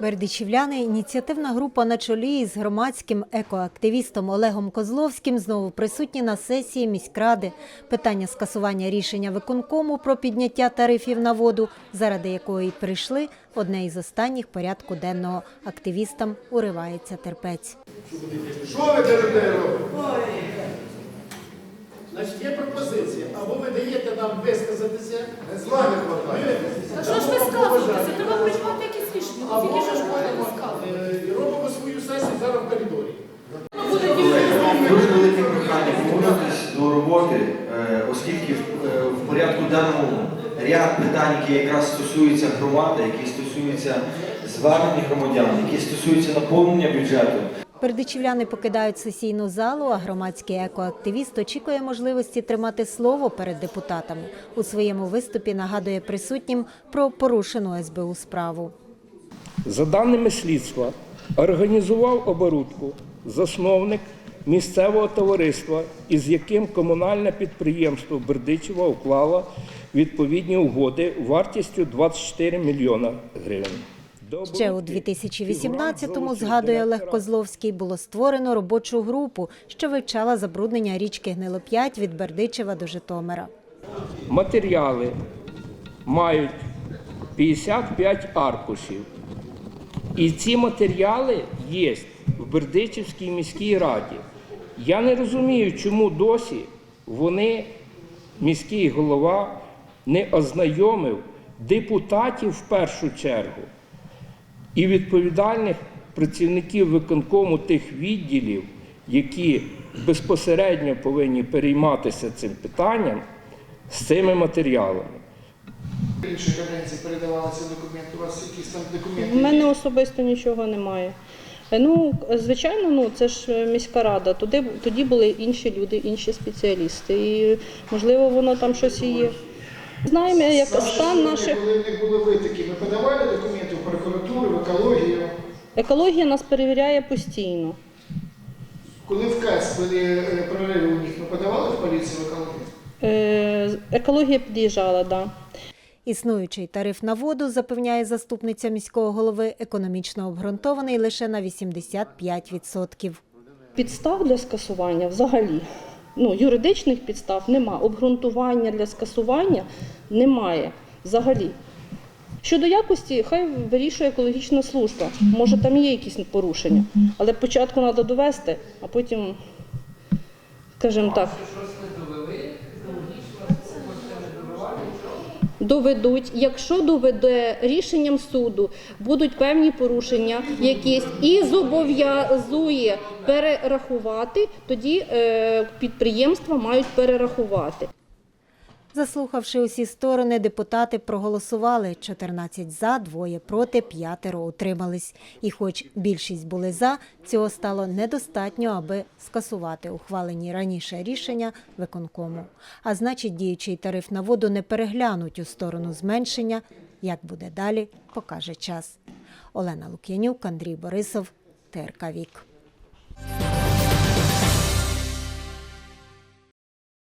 Бердичівляни, ініціативна група на чолі із громадським екоактивістом Олегом Козловським знову присутні на сесії міськради. Питання скасування рішення виконкому про підняття тарифів на воду, заради якої прийшли, одне із останніх порядку денного. Активістам уривається терпець. Що ви робите? Значить, є пропозиція. Або ви даєте нам висказатися, зла не хватає. Та що ж ви сказуєтеся? Треба приймати якісь рішення. Ну, Або Скільки ж можна розказувати? е, і робимо свою сесію зараз в коридорі. Дуже велике прохання повернутися до роботи, е, оскільки в- е, в порядку денному ряд питань, які якраз стосуються громади, які стосуються звернень громадян, які стосуються наповнення бюджету. Бердичівляни покидають сесійну залу, а громадський екоактивіст очікує можливості тримати слово перед депутатами. У своєму виступі нагадує присутнім про порушену СБУ справу. За даними слідства, організував оборудку засновник місцевого товариства, із яким комунальне підприємство Бердичева уклало відповідні угоди вартістю 24 мільйона гривень. Ще у оборудки 2018-му, згадує Олег Козловський, було створено робочу групу, що вивчала забруднення річки Гнилоп'ять від Бердичева до Житомира. Матеріали мають 55 аркушів. І ці матеріали є в Бердичівській міській раді. Я не розумію, чому досі вони, міський голова, не ознайомив депутатів в першу чергу і відповідальних працівників виконкому тих відділів, які безпосередньо повинні перейматися цим питанням з цими матеріалами. Інші каденції передавалися документи. У вас якісь там документи? У мене особисто нічого немає. Е, Ну, звичайно, ну це ж е, міська рада. Туди тоді були інші люди, інші спеціалісти. І можливо, воно там щось і є. Знаємо, як стан наших Коли них були витоки, ми подавали документи в прокуратуру, в екологію. екологія нас перевіряє постійно. Коли в КАС були е, прориви у них, ми подавали в поліцію в екологію? Е, Екологія під'їжджала, так. Да. Існуючий тариф на воду, запевняє заступниця міського голови, економічно обґрунтований лише на 85%. Підстав для скасування взагалі. Ну, юридичних підстав нема. Обґрунтування для скасування немає взагалі. Щодо якості, хай вирішує екологічна служба. Може, там є якісь порушення, але спочатку треба довести, а потім, скажімо так. Доведуть, якщо доведе рішенням суду, будуть певні порушення якісь і зобов'язує перерахувати, тоді е, підприємства мають перерахувати. Заслухавши усі сторони, депутати проголосували 14 за, двоє проти, п'ятеро утримались. І хоч більшість були за, цього стало недостатньо, аби скасувати ухвалені раніше рішення виконкому. А значить, діючий тариф на воду не переглянуть у сторону зменшення. Як буде далі, покаже час. Олена Лук'янюк, Андрій Борисов, ТРК Вік.